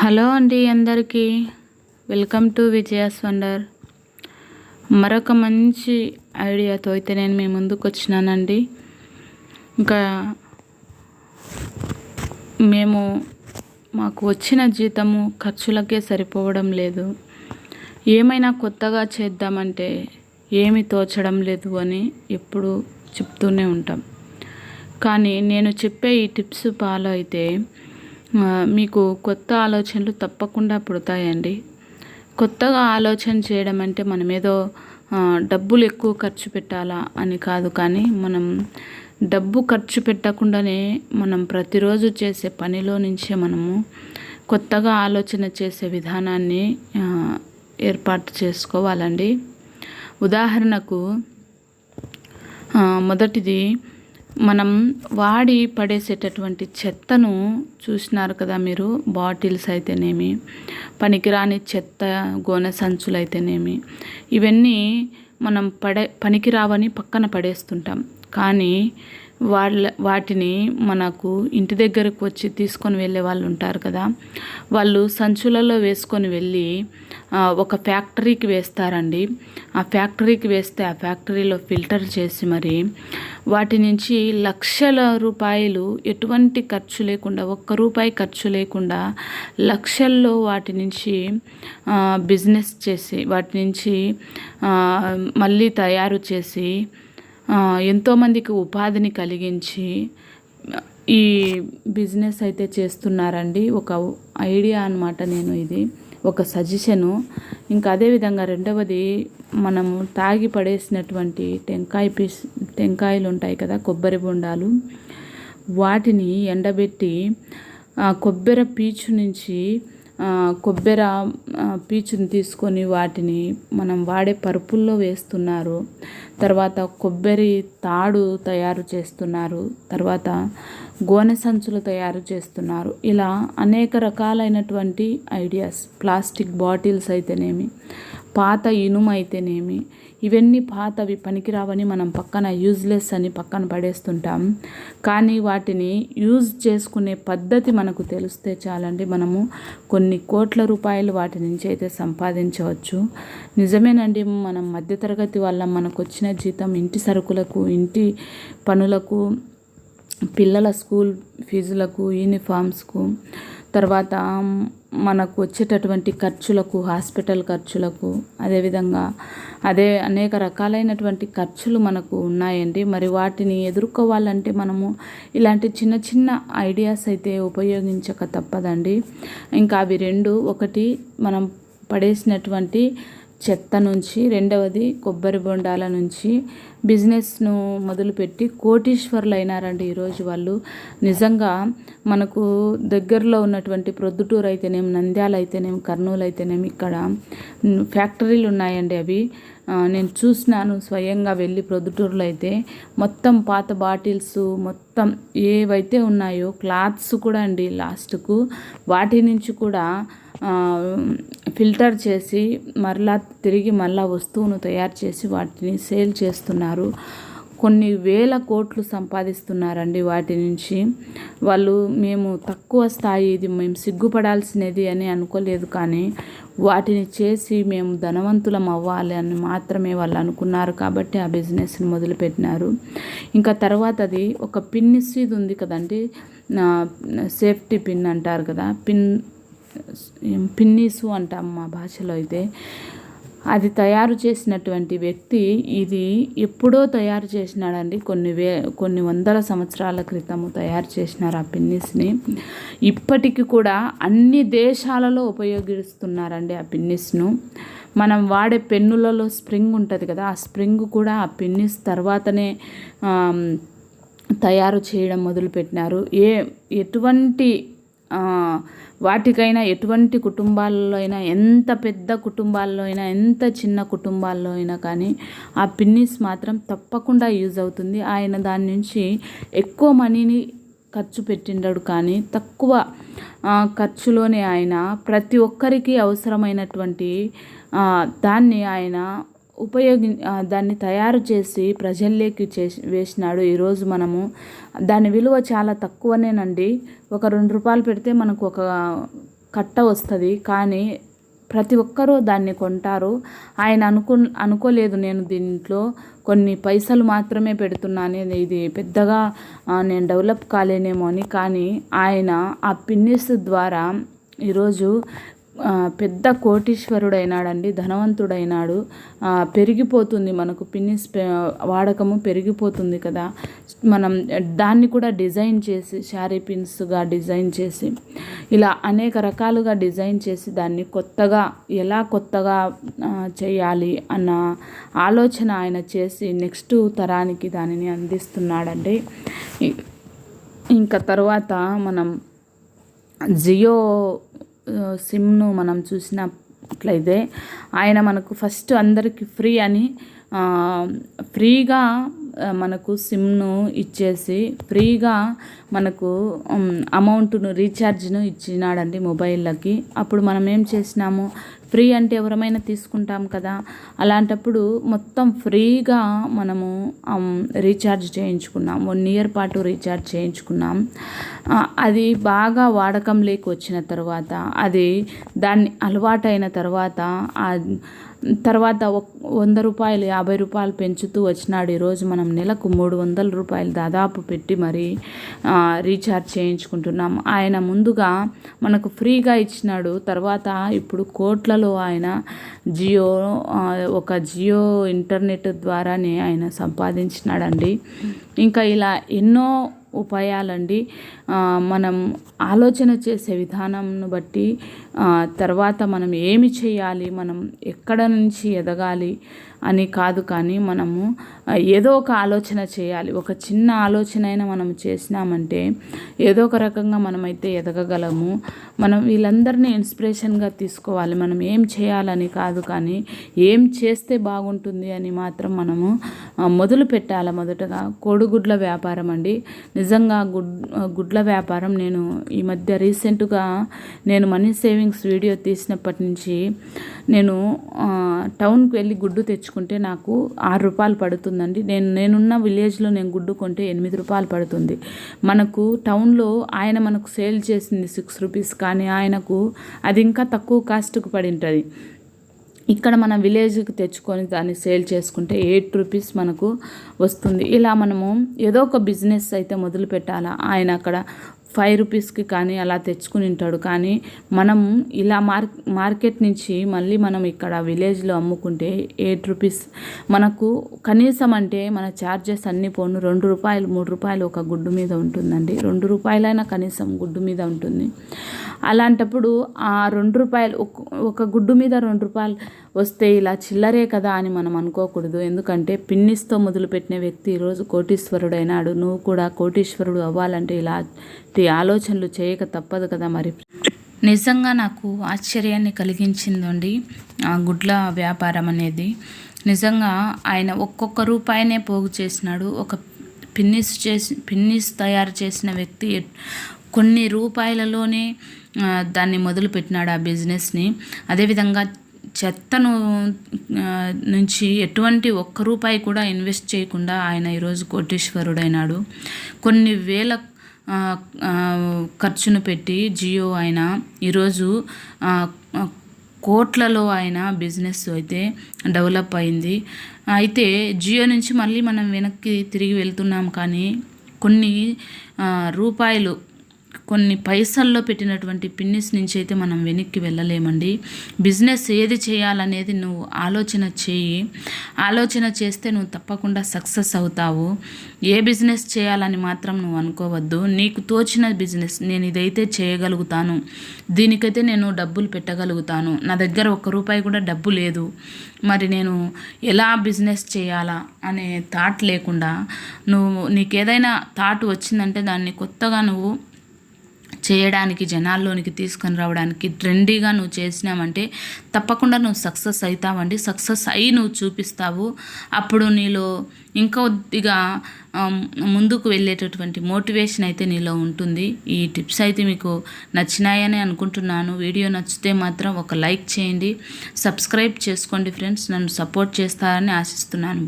Hello అండి అందరికీ. Welcome to Vijaya's wonder మరొక మంచి ఐడియాతో అయితే నేను మీ ముందుకు వచ్చినానండి. ఇంకా మేము మాకు వచ్చిన జీతము ఖర్చులకే సరిపోవడం లేదు. ఏమైనా కొత్తగా చేద్దామంటే ఏమి తోచడం లేదు అని ఎప్పుడు చెప్తూనే ఉంటాం. కానీ నేను చెప్పే ఈ టిప్స్ ఫాలో అయితే మీకు కొత్త ఆలోచనలు తప్పకుండా పుడతాయండి. కొత్తగా ఆలోచన చేయడం అంటే మనం ఏదో డబ్బులు ఎక్కువ ఖర్చు పెట్టాలా అని కాదు కానీ మనం డబ్బు ఖర్చు పెట్టకుండానే మనం ప్రతిరోజు చేసే పనిలో నుంచే మనము కొత్తగా ఆలోచన చేసే విధానాన్ని ఏర్పాటు చేసుకోవాలండి. ఉదాహరణకు మొదటిది మనం వాడి పడేసేటటువంటి చెత్తను చూసినారు కదా మీరు బాటిల్స్ అయితేనేమి పనికిరాని చెత్త గోనె సంచులు అయితేనేమి ఇవన్నీ మనం పడే పనికిరావని పక్కన పడేస్తుంటాం. కానీ వాళ్ళ వాటిని మనకు ఇంటి దగ్గరకు వచ్చి తీసుకొని వెళ్ళే వాళ్ళు ఉంటారు కదా. వాళ్ళు సంచులలో వేసుకొని వెళ్ళి ఒక ఫ్యాక్టరీకి వేస్తారండి. ఆ ఫ్యాక్టరీకి వేస్తే ఆ ఫ్యాక్టరీలో ఫిల్టర్ చేసి మరి వాటి నుంచి లక్షల రూపాయలు ఎటువంటి ఖర్చు లేకుండా ఒక్క రూపాయి ఖర్చు లేకుండా లక్షల్లో వాటి నుంచి బిజినెస్ చేసి వాటి నుంచి మళ్ళీ తయారు చేసి ఎంతోమందికి ఉపాధిని కలిగించి ఈ బిజినెస్ అయితే చేస్తున్నారండి. ఒక ఐడియా అన్నమాట నేను ఇది. ఒక సజెషను. ఇంకా అదేవిధంగా రెండవది మనము తాగి పడేసినటువంటి టెంకాయ పీస్ టెంకాయలు ఉంటాయి కదా కొబ్బరి బొండాలు. వాటిని ఎండబెట్టి కొబ్బరి పీచు నుంచి కొబ్బరి పీచుని తీసుకొని వాటిని మనం వాడే పరుపుల్లో వేస్తున్నారు. తర్వాత కొబ్బరి తాడు తయారు చేస్తున్నారు. తర్వాత గోనె సంచులు తయారు చేస్తున్నారు. ఇలా అనేక రకాలైనటువంటి ఐడియాస్ ప్లాస్టిక్ బాటిల్స్ అయితేనేమి పాత ఇనుమైతేనేమి? ఇవన్నీ పాతవి పనికిరావని మనం పక్కన యూజ్లెస్ అని పక్కన పడేస్తుంటాం. కానీ వాటిని యూజ్ చేసుకునే పద్ధతి మనకు తెలిస్తే చాలండి మనము కొన్ని కోట్ల రూపాయలు వాటి నుంచి అయితే సంపాదించవచ్చు. నిజమేనండి మనం మధ్యతరగతి వల్ల మనకు వచ్చిన జీతం ఇంటి సరుకులకు ఇంటి పనులకు పిల్లల స్కూల్ ఫీజులకు యూనిఫామ్స్కు తర్వాత మనకు వచ్చేటటువంటి ఖర్చులకు హాస్పిటల్ ఖర్చులకు అదేవిధంగా అదే అనేక రకాలైనటువంటి ఖర్చులు మనకు ఉన్నాయండి. మరి వాటిని ఎదుర్కోవాలంటే మనము ఇలాంటి చిన్న చిన్న ఐడియాస్ అయితే ఉపయోగించక తప్పదండి. ఇంకా అవి రెండు ఒకటి మనం పడేసినటువంటి చెత్త నుంచి రెండవది కొబ్బరి బొండాల నుంచి బిజినెస్ను మొదలుపెట్టి కోటీశ్వర్లు అయినారండి ఈరోజు వాళ్ళు. నిజంగా మనకు దగ్గరలో ఉన్నటువంటి ప్రొద్దుటూరు అయితేనేమి నంద్యాల అయితేనేమి కర్నూలు అయితేనేమి ఇక్కడ ఫ్యాక్టరీలు ఉన్నాయండి అవి నేను చూసినాను స్వయంగా వెళ్ళి ప్రొద్దుటూరులో అయితే మొత్తం పాత బాటిల్స్ మొత్తం ఏవైతే ఉన్నాయో క్లాత్స్ కూడా అండి లాస్ట్కు. వాటి నుంచి కూడా ఫిల్టర్ చేసి మరలా తిరిగి మళ్ళా వస్తువును తయారు చేసి వాటిని సేల్ చేస్తున్నారు. కొన్ని వేల కోట్లు సంపాదిస్తున్నారండి వాటి నుంచి. వాళ్ళు మేము తక్కువ స్థాయి ఇది మేము సిగ్గుపడాల్సినది అని అనుకోలేదు కానీ వాటిని చేసి మేము ధనవంతులం అవ్వాలి అని మాత్రమే వాళ్ళు అనుకున్నారు కాబట్టి ఆ బిజినెస్ని మొదలుపెట్టినారు. ఇంకా తర్వాత అది ఒక పిన్ ఇది ఉంది కదండి. నా సేఫ్టీ పిన్ అంటారు కదా. పిన్ పిన్నీసు అంటాం మా భాషలో అయితే. అది తయారు చేసినటువంటి వ్యక్తి ఇది ఎప్పుడో తయారు చేసినాడండి. కొన్ని వే కొన్ని వందల సంవత్సరాల క్రితము తయారు చేసినారు ఆ పిన్నిస్ని. ఇప్పటికి కూడా అన్ని దేశాలలో ఉపయోగిస్తున్నారండి ఆ పిన్నిస్ను. మనం వాడే పెన్నులలో స్ప్రింగ్ ఉంటుంది కదా ఆ స్ప్రింగ్ కూడా ఆ పిన్నిస్ తర్వాతనే తయారు చేయడం మొదలుపెట్టినారు. ఏ ఎటువంటి వాటికైనా ఎటువంటి కుటుంబాల్లో అయినా ఎంత పెద్ద కుటుంబాల్లో అయినా ఎంత చిన్న కుటుంబాల్లో అయినా కానీ ఆ పిన్నిస్ మాత్రం తప్పకుండా యూజ్ అవుతుంది. ఆయన దాని నుంచి ఎక్కువ మనీని ఖర్చు పెట్టిండడు కానీ తక్కువ ఖర్చులోనే ఆయన ప్రతి ఒక్కరికి అవసరమైనటువంటి దాన్ని ఆయన ఉపయోగి దాన్ని తయారు చేసి ప్రజల్లోకి చేసి వేసినాడు. ఈరోజు మనము దాని విలువ చాలా తక్కువనేనండి. ఒక రెండు రూపాయలు పెడితే మనకు ఒక కట్ట వస్తుంది. కానీ ప్రతి ఒక్కరూ దాన్ని కొంటారు. ఆయన అనుకు అనుకోలేదు నేను దీంట్లో కొన్ని పైసలు మాత్రమే పెడుతున్నాను ఇది పెద్దగా నేను డెవలప్ కాలేనేమో అని. కానీ ఆయన ఆ పిన్నిస్ ద్వారా ఈరోజు పెద్ద కోటీశ్వరుడైనాడండి ధనవంతుడైనాడు. పెరిగిపోతుంది మనకు పిన్నిస్ వాడకము పెరిగిపోతుంది కదా. మనం దాన్ని కూడా డిజైన్ చేసి శారీ పిన్స్గా డిజైన్ చేసి ఇలా అనేక రకాలుగా డిజైన్ చేసి దాన్ని కొత్తగా ఎలా కొత్తగా చేయాలి అన్న ఆలోచన ఆయన చేసి నెక్స్ట్ తరానికి దానిని అందిస్తున్నాడండి. ఇంకా తర్వాత మనం జియో సిమ్ను మనం చూసినట్లయితే ఆయన మనకు ఫస్ట్ అందరికీ ఫ్రీ అని ఫ్రీగా మనకు సిమ్ను ఇచ్చేసి ఫ్రీగా మనకు అమౌంట్ను రీఛార్జ్ను ఇచ్చినాడండి మొబైల్లకి. అప్పుడు మనం ఏం చేసినాము? ఫ్రీ అంటే ఎవరమైనా తీసుకుంటాం కదా? అలాంటప్పుడు మొత్తం ఫ్రీగా మనము రీఛార్జ్ చేయించుకున్నాం. వన్ ఇయర్ పాటు రీఛార్జ్ చేయించుకున్నాం. అది బాగా వాడకంలోకి వచ్చిన తర్వాత అది దాన్ని అలవాటైన తర్వాత తర్వాత వంద రూపాయలు యాభై రూపాయలు పెంచుతూ వచ్చినాడు. ఈరోజు మనం నెలకు మూడు వందల రూపాయలు దాదాపు పెట్టి మరి రీఛార్జ్ చేయించుకుంటున్నాం. ఆయన ముందుగా మనకు ఫ్రీగా ఇచ్చినాడు. తర్వాత ఇప్పుడు కోట్లలో ఆయన జియో ఒక జియో ఇంటర్నెట్ ద్వారానే ఆయన సంపాదించినాడండి. ఇంకా ఇలా ఎన్నో ఉపాయాలండి. మనం ఆలోచన చేసే విధానంను బట్టి తర్వాత మనం ఏమి చేయాలి మనం ఎక్కడ నుంచి ఎదగాలి అని కాదు కానీ మనము ఏదో ఒక ఆలోచన చేయాలి. ఒక చిన్న ఆలోచన అయినా మనం చేసినామంటే ఏదో ఒక రకంగా మనమైతే ఎదగగలము. మనం వీళ్ళందరినీ ఇన్స్పిరేషన్గా తీసుకోవాలి. మనం ఏం చేయాలని కాదు కానీ ఏం చేస్తే బాగుంటుంది అని మాత్రం మనము మొదలు పెట్టాలి? మొదటగా కోడిగుడ్ల వ్యాపారం అండి. నిజంగా గుడ్ గుడ్ల వ్యాపారం నేను ఈ మధ్య రీసెంట్గా నేను మనీ సేవింగ్స్ వీడియో తీసినప్పటి నుంచి నేను టౌన్కి వెళ్ళి గుడ్డు తెచ్చుకుంటే నాకు ఆరు రూపాయలు పడుతుందండి. నేను నేనున్న విలేజ్లో నేను గుడ్డు కొంటే ఎనిమిది రూపాయలు పడుతుంది. మనకు టౌన్లో ఆయన మనకు సేల్ చేసింది సిక్స్ రూపీస్ కానీ ఆయనకు అది ఇంకా తక్కువ కాస్ట్కు పడి ఉంటుంది ఇక్కడ మన విలేజ్కి తెచ్చుకొని దాన్ని సేల్ చేసుకుంటే ఎయిట్ రూపీస్ మనకు వస్తుంది. ఇలా మనము ఏదో ఒక బిజినెస్ అయితే మొదలు పెట్టాలా ఆయన అక్కడ ఫైవ్ రూపీస్కి కానీ అలా తెచ్చుకుని ఉంటాడు. కానీ మనం ఇలా మార్ మార్కెట్ నుంచి మళ్ళీ మనం ఇక్కడ విలేజ్లో అమ్ముకుంటే ఎయిట్ రూపీస్. మనకు కనీసం అంటే మన ఛార్జెస్ అన్నీ పోను రెండు రూపాయలు మూడు రూపాయలు ఒక గుడ్డు మీద ఉంటుందండి. రెండు రూపాయలైనా కనీసం గుడ్డు మీద ఉంటుంది. అలాంటప్పుడు ఆ రెండు రూపాయలు ఒక గుడ్డు మీద రెండు రూపాయలు వస్తే ఇలా చిల్లరే కదా అని మనం అనుకోకూడదు. ఎందుకంటే పిన్నిస్తో మొదలుపెట్టిన వ్యక్తి ఈరోజు కోటీశ్వరుడైనాడు. నువ్వు కూడా కోటీశ్వరుడు అవ్వాలంటే ఇలాంటి ఆలోచనలు చేయక తప్పదు కదా మరి. నిజంగా నాకు ఆశ్చర్యాన్ని కలిగించిందండి ఆ గుడ్ల వ్యాపారం అనేది. నిజంగా ఆయన ఒక్కొక్క రూపాయినే పోగు చేసినాడు. ఒక పిన్నిస్ చేసి పిన్నిస్ తయారు చేసిన వ్యక్తి కొన్ని రూపాయలలోనే దాన్ని మొదలుపెట్టినాడు ఆ బిజినెస్ని. అదేవిధంగా చెత్తను నుంచి ఎటువంటి ఒక్క రూపాయి కూడా ఇన్వెస్ట్ చేయకుండా ఆయన ఈరోజు కోటీశ్వరుడైనాడు. కొన్ని వేల ఖర్చును పెట్టి జియో ఆయన ఈరోజు కోట్లలో ఆయన బిజినెస్ అయితే డెవలప్ అయింది. అయితే జియో నుంచి మళ్ళీ మనం వెనక్కి తిరిగి వెళ్తున్నాం కానీ కొన్ని రూపాయలు కొన్ని పైసల్లో పెట్టినటువంటి పిన్నిస్ నుంచి అయితే మనం వెనక్కి వెళ్ళలేమండి. బిజినెస్ ఏది చేయాలనేది నువ్వు ఆలోచన చేయి. ఆలోచన చేస్తే నువ్వు తప్పకుండా సక్సెస్ అవుతావు. ఏ బిజినెస్ చేయాలని మాత్రం నువ్వు అనుకోవద్దు. నీకు తోచిన బిజినెస్ నేను ఇదైతే చేయగలుగుతాను. దీనికైతే నేను డబ్బులు పెట్టగలుగుతాను. నా దగ్గర ఒక్క రూపాయి కూడా డబ్బు లేదు. మరి నేను ఎలా బిజినెస్ చేయాలా అనే థాట్ లేకుండా నువ్వు నీకేదైనా థాట్ వచ్చిందంటే దాన్ని కొత్తగా నువ్వు చేయడానికి జనాల్లోనికి తీసుకొని రావడానికి ట్రెండీగా నువ్వు చేసినావంటే తప్పకుండా నువ్వు సక్సెస్ అవుతావండి సక్సెస్ అయి నువ్వు చూపిస్తావు. అప్పుడు నీలో ఇంకొద్దిగా ముందుకు వెళ్ళేటటువంటి మోటివేషన్ అయితే నీలో ఉంటుంది. ఈ టిప్స్ అయితే మీకు నచ్చినాయని అనుకుంటున్నాను. వీడియో నచ్చితే మాత్రం ఒక లైక్ చేయండి. సబ్స్క్రైబ్ చేసుకోండి ఫ్రెండ్స్. నన్ను సపోర్ట్ చేస్తారని ఆశిస్తున్నాను.